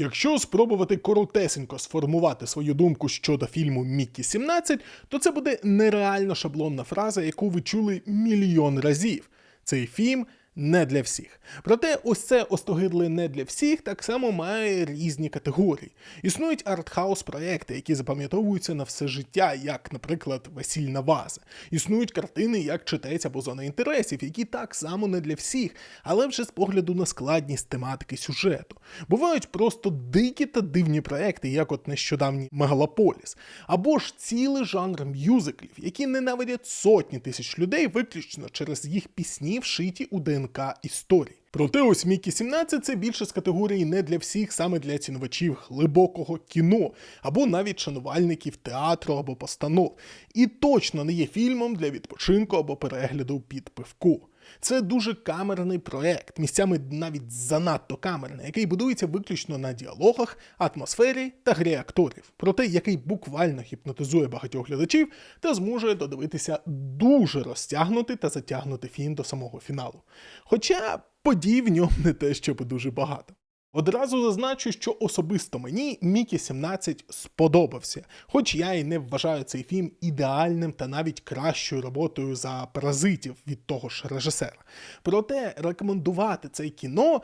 Якщо спробувати коротесенько сформувати свою думку щодо фільму Міккі 17, то це буде нереально шаблонна фраза, яку ви чули мільйон разів. Цей фільм не для всіх. Проте, ось це остогидле не для всіх так само має різні категорії. Існують артхаус проекти, які запам'ятовуються на все життя, як, наприклад, весільна ваза. Існують картини, як читається або зона інтересів, які так само не для всіх, але вже з погляду на складність тематики сюжету. Бувають просто дикі та дивні проекти, як от нещодавній Мегалополіс, або ж цілий жанр мюзиклів, які ненавидять сотні тисяч людей виключно через їх пісні, вшиті у ДНК історії. Проте ось Мікі 17 це більше з категорії не для всіх, саме для цінувачів глибокого кіно, або навіть шанувальників театру або постанов. І точно не є фільмом для відпочинку або перегляду під пивко. Це дуже камерний проект, місцями навіть занадто камерний, який будується виключно на діалогах, атмосфері та грі акторів, проте який буквально гіпнотизує багатьох глядачів та змушує додивитися дуже розтягнути та затягнути фільм до самого фіналу. Хоча подій в ньому не те, щоб дуже багато. Одразу зазначу, що особисто мені Мікі 17 сподобався, хоч я і не вважаю цей фільм ідеальним та навіть кращою роботою за паразитів від того ж режисера. Проте рекомендувати це кіно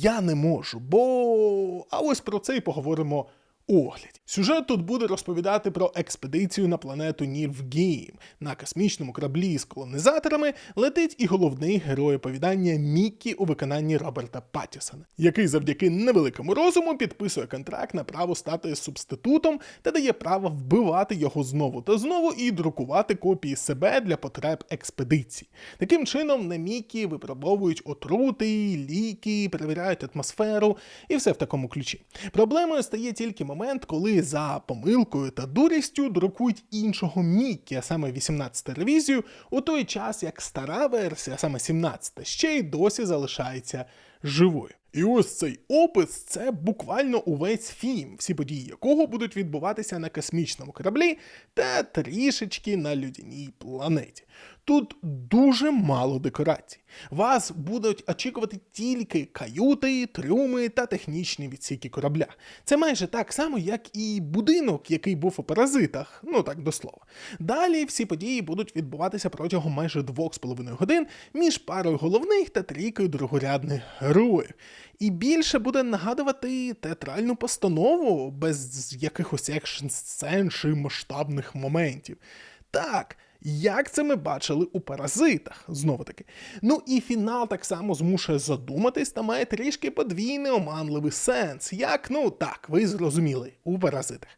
я не можу, бо а ось про це й поговоримо огляді. Сюжет тут буде розповідати про експедицію на планету Нірвгейм. На космічному кораблі з колонізаторами летить і головний герой оповідання Міккі у виконанні Роберта Паттісона, який завдяки невеликому розуму підписує контракт на право стати субститутом та дає право вбивати його знову та знову і друкувати копії себе для потреб експедиції. Таким чином, на Мікі випробовують отрути, ліки, перевіряють атмосферу і все в такому ключі. Проблемою стає тільки момент, коли за помилкою та дурістю друкують іншого Міккі, а саме 18 ревізію, у той час як стара версія, а саме 17, ще й досі залишається живою. І ось цей опис це буквально увесь фільм, всі події якого будуть відбуватися на космічному кораблі та трішечки на людяній планеті. Тут дуже мало декорацій. Вас будуть очікувати тільки каюти, трюми та технічні відсіки корабля. Це майже так само, як і будинок, який був у паразитах, ну так до слова. Далі всі події будуть відбуватися протягом майже двох з половиною годин між парою головних та трійкою другорядних героїв. І більше буде нагадувати театральну постанову без якихось екшн сцен чи масштабних моментів. Так, як це ми бачили у паразитах, знову таки. Ну і фінал так само змушує задуматись та має трішки подвійний оманливий сенс. Як, ну так, ви зрозуміли у паразитах.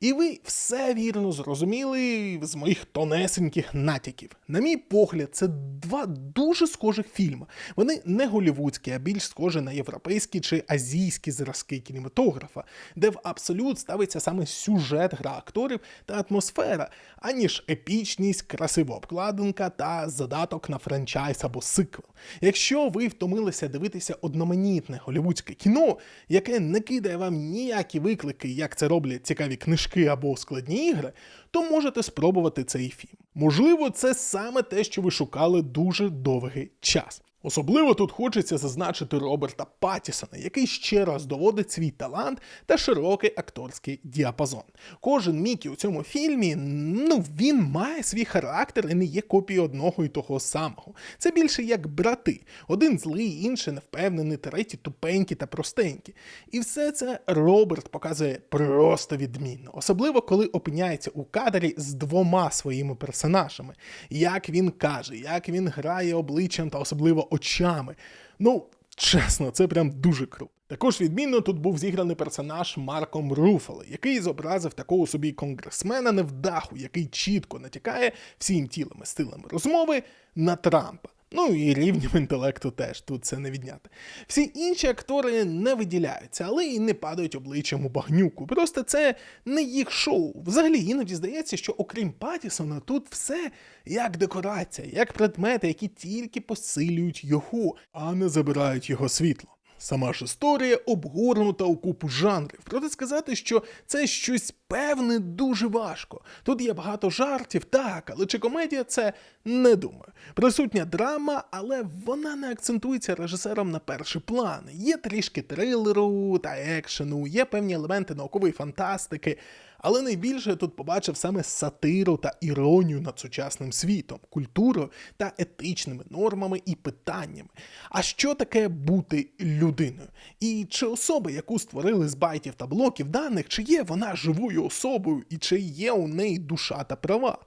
І ви все вірно зрозуміли з моїх тонесеньких натяків. На мій погляд, це два дуже схожих фільми. Вони не голівудські, а більш схожі на європейські чи азійські зразки кінематографа, де в абсолют ставиться саме сюжет гра акторів та атмосфера, аніж епічність, красива обкладинка та задаток на франчайз або сиквел. Якщо ви втомилися дивитися одноманітне голівудське кіно, яке не кидає вам ніякі виклики, як це роблять цікаві книжки або складні ігри, то можете спробувати цей фільм. Можливо, це саме те, що ви шукали дуже довгий час. Особливо тут хочеться зазначити Роберта Паттісона, який ще раз доводить свій талант та широкий акторський діапазон. Кожен Мікі у цьому фільмі, ну він має свій характер і не є копією одного і того самого. Це більше як брати. Один злий, інший невпевнений, третій тупенький та простенький. І все це Роберт показує просто відмінно, особливо коли опиняється у кадрі з двома своїми персонажами. Як він каже, як він грає обличчям та особливо очами. Ну, чесно, це прям дуже круто. Також відмінно тут був зіграний персонаж Марком Руфало, який зобразив такого собі конгресмена невдаху, який чітко натякає всім тілом і стилем розмови на Трампа. Ну і рівнем інтелекту теж тут це не відняти. Всі інші актори не виділяються, але і не падають обличчям у багнюку. Просто це не їх шоу. Взагалі іноді здається, що окрім Патісона, тут все як декорація, як предмети, які тільки посилюють його, а не забирають його світло. Сама ж історія обгорнута у купу жанрів. Проте сказати, що це щось певне дуже важко. Тут є багато жартів, так, але чи комедія це не думаю. Присутня драма, але вона не акцентується режисером на перший план. Є трішки трилеру та екшену, є певні елементи наукової фантастики. Але найбільше я тут побачив саме сатиру та іронію над сучасним світом, культурою та етичними нормами і питаннями. А що таке бути людиною? І чи особа, яку створили з байтів та блоків даних, чи є вона живою особою, і чи є у неї душа та права?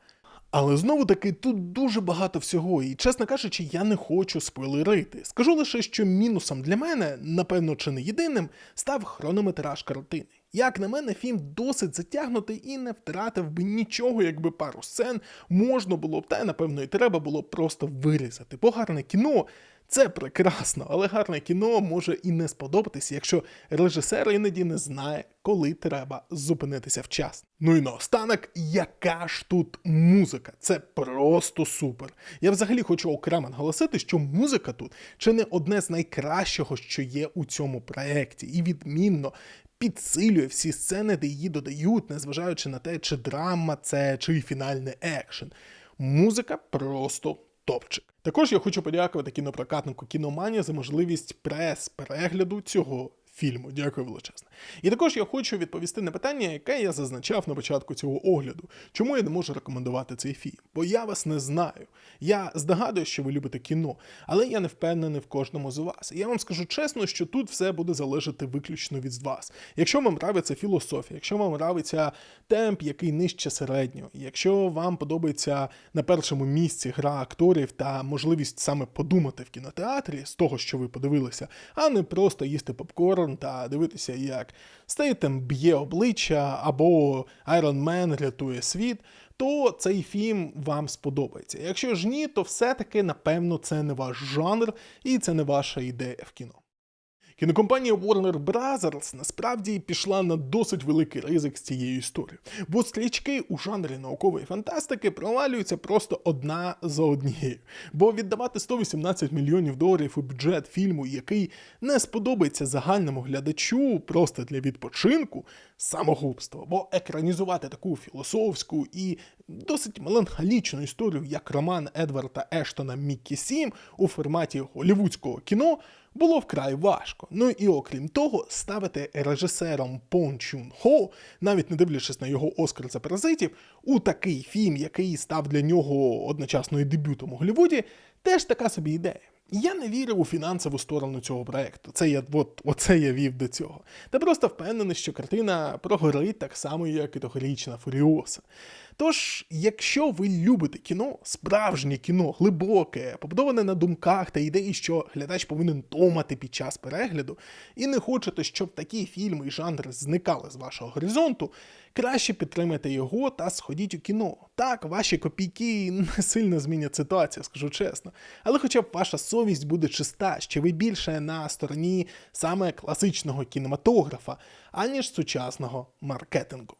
Але знову таки тут дуже багато всього, і чесно кажучи, я не хочу спойлерити. Скажу лише, що мінусом для мене, напевно, чи не єдиним, став хронометраж картини. Як на мене, фільм досить затягнутий і не втратив би нічого, якби пару сцен можна було б, та й напевно і треба було просто вирізати. Бо гарне кіно це прекрасно, але гарне кіно може і не сподобатися, якщо режисер іноді не знає, коли треба зупинитися вчасно. Ну і наостанок, яка ж тут музика? Це просто супер. Я взагалі хочу окремо наголосити, що музика тут чи не одне з найкращого, що є у цьому проєкті, і відмінно. Підсилює всі сцени, де її додають, незважаючи на те, чи драма це, чи фінальний екшен. Музика просто топчик. Також я хочу подякувати кінопрокатнику Кіноманія за можливість прес-перегляду цього фільму. Дякую величезне. І також я хочу відповісти на питання, яке я зазначав на початку цього огляду. Чому я не можу рекомендувати цей фільм? Бо я вас не знаю. Я здогадую, що ви любите кіно, але я не впевнений в кожному з вас. І я вам скажу чесно, що тут все буде залежати виключно від вас. Якщо вам нравиться філософія, якщо вам нравиться темп, який нижче середнього, якщо вам подобається на першому місці гра акторів та можливість саме подумати в кінотеатрі з того, що ви подивилися, а не просто їсти попкорн та дивитися, як Стейтем б'є обличчя або Iron Man рятує світ, то цей фільм вам сподобається. Якщо ж ні, то все-таки, напевно, це не ваш жанр і це не ваша ідея в кіно. Кінокомпанія Warner Bros. насправді пішла на досить великий ризик з цією історією, бо стрічки у жанрі наукової фантастики провалюються просто одна за однією. Бо віддавати 118 мільйонів доларів у бюджет фільму, який не сподобається загальному глядачу просто для відпочинку, самогубство. Бо екранізувати таку філософську і досить меланхолічну історію, як роман Едварда Ештона Міккі Сім у форматі голівудського кіно було вкрай важко. Ну і окрім того, ставити режисером Пон Чун Хо, навіть не дивлячись на його Оскар за паразитів, у такий фільм, який став для нього одночасно і дебютом у Голлівуді, теж така собі ідея. Я не вірив у фінансову сторону цього проекту. Це я от, оце я вів до цього. Та просто впевнений, що картина прогорить так само, як і тогорічна Фуріоса. Тож, якщо ви любите кіно, справжнє кіно, глибоке, побудоване на думках та ідеї, що глядач повинен думати під час перегляду, і не хочете, щоб такі фільми і жанри зникали з вашого горизонту, краще підтримайте його та сходіть у кіно. Так, ваші копійки не сильно змінять ситуацію, скажу чесно. Але хоча б ваша совість буде чиста, що ви більше на стороні саме класичного кінематографа, аніж сучасного маркетингу.